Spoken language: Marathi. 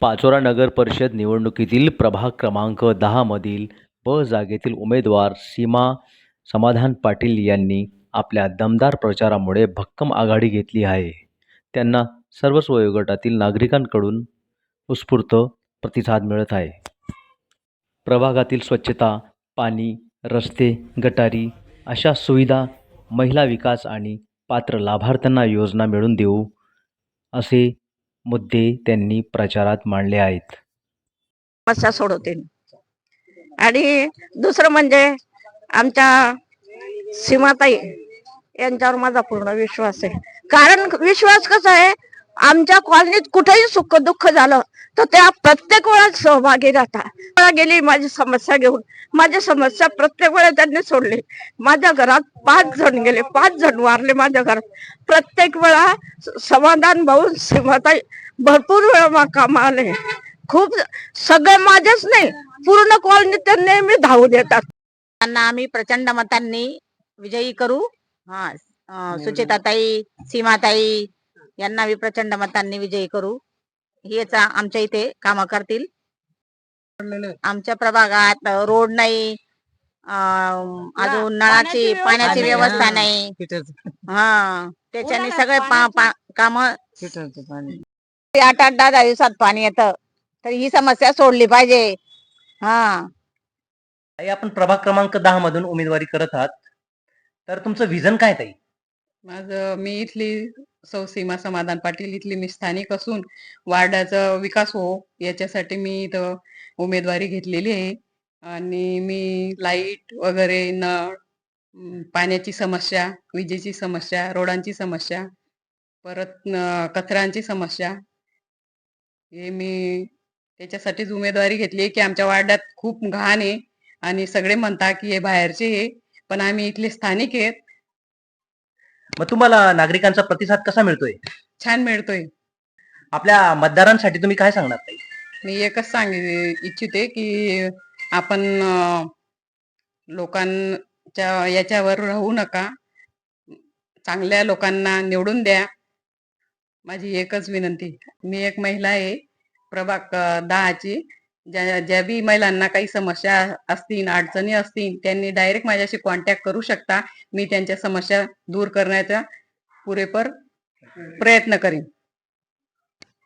पाचोरा नगर परिषद निवडणुकीतील प्रभाग क्रमांक दहामधील ब जागेतील उमेदवार सीमा समाधान पाटील यांनी आपल्या दमदार प्रचारामुळे भक्कम आघाडी घेतली आहे. त्यांना सर्वच वयोगटातील नागरिकांकडून उत्स्फूर्त प्रतिसाद मिळत आहे. प्रभागातील स्वच्छता पाणी रस्ते गटारी अशा सुविधा महिला विकास आणि पात्र लाभार्थ्यांना योजना मिळवून देऊ असे मुद्दे त्यांनी प्रचारात मांडले आहेत. समस्या सोडवतील. आणि दुसरं म्हणजे आमच्या सीमाताई यांच्यावर माझा पूर्ण विश्वास आहे. कारण विश्वास कसा आहे? आमच्या कॉलनीत कुठेही सुख दुःख झालं तर त्या प्रत्येक वेळा सहभागी राहतात. गेली माझी समस्या घेऊन. माझी समस्या प्रत्येक वेळा त्यांनी सोडली. माझ्या घरात पाच जण गेले पाच जण वारले माझ्या घरात. प्रत्येक वेळा समाधान भाऊन सीमाताई भरपूर वेळा कामा आले खूप सगळे माझेच नाही पूर्ण कॉलनीत ते नेहमी धावून येतात त्यांना आम्ही प्रचंड मतांनी विजयी करू. हा सुचेताताई सीमाताई यांना आम्ही प्रचंड मतांनी विजयी करू. हेच आमच्या इथे काम करतील. आमच्या प्रभागात रोड नाही अं, अजून नळाची पाण्याची व्यवस्था नाही. हा. त्याच्याने सगळे काम आठ आठ दहा दहा दिवसात पाणी येतं. तर ही समस्या सोडली पाहिजे. हा. आपण प्रभाग क्रमांक दहा मधून उमेदवारी करत आहात. तर तुमचं विजन काय ताई? माझं मी इथली सौ सीमा समाधान पाटील इथली मी स्थानिक असून वार्डाचा विकास हो याच्यासाठी मी इथं उमेदवारी घेतलेली आहे. आणि मी लाइट वगैरे नळ पाण्याची समस्या विजेची समस्या रोडांची समस्या परत कचऱ्यांची समस्या हे मी त्याच्यासाठीच उमेदवारी घेतली आहे की आमच्या वार्डात खूप घाण आहे. आणि सगळे म्हणतात की हे बाहेरचे आहे. पण आम्ही इथले स्थानिक आहेत. मग तुम्हाला नागरिकांचा प्रतिसाद कसा मिळतोय? छान मिळतोय. आपल्या मतदारांसाठी तुम्ही काय सांगणार? ताई मी एकच सांग इच्छिते की आपण अं, लोकांच्या याच्यावर राहू नका. चांगल्या लोकांना निवडून द्या. माझी एकच विनंती. मी एक महिला आहे प्रभाग अं, दहाची. ज्या ज्या बी महिलांना काही समस्या असतील अडचणी असतील त्यांनी डायरेक्ट माझ्याशी कॉन्टॅक्ट करू शकता. मी त्यांच्या समस्या दूर करण्याचा पुरेपूर प्रयत्न करीन.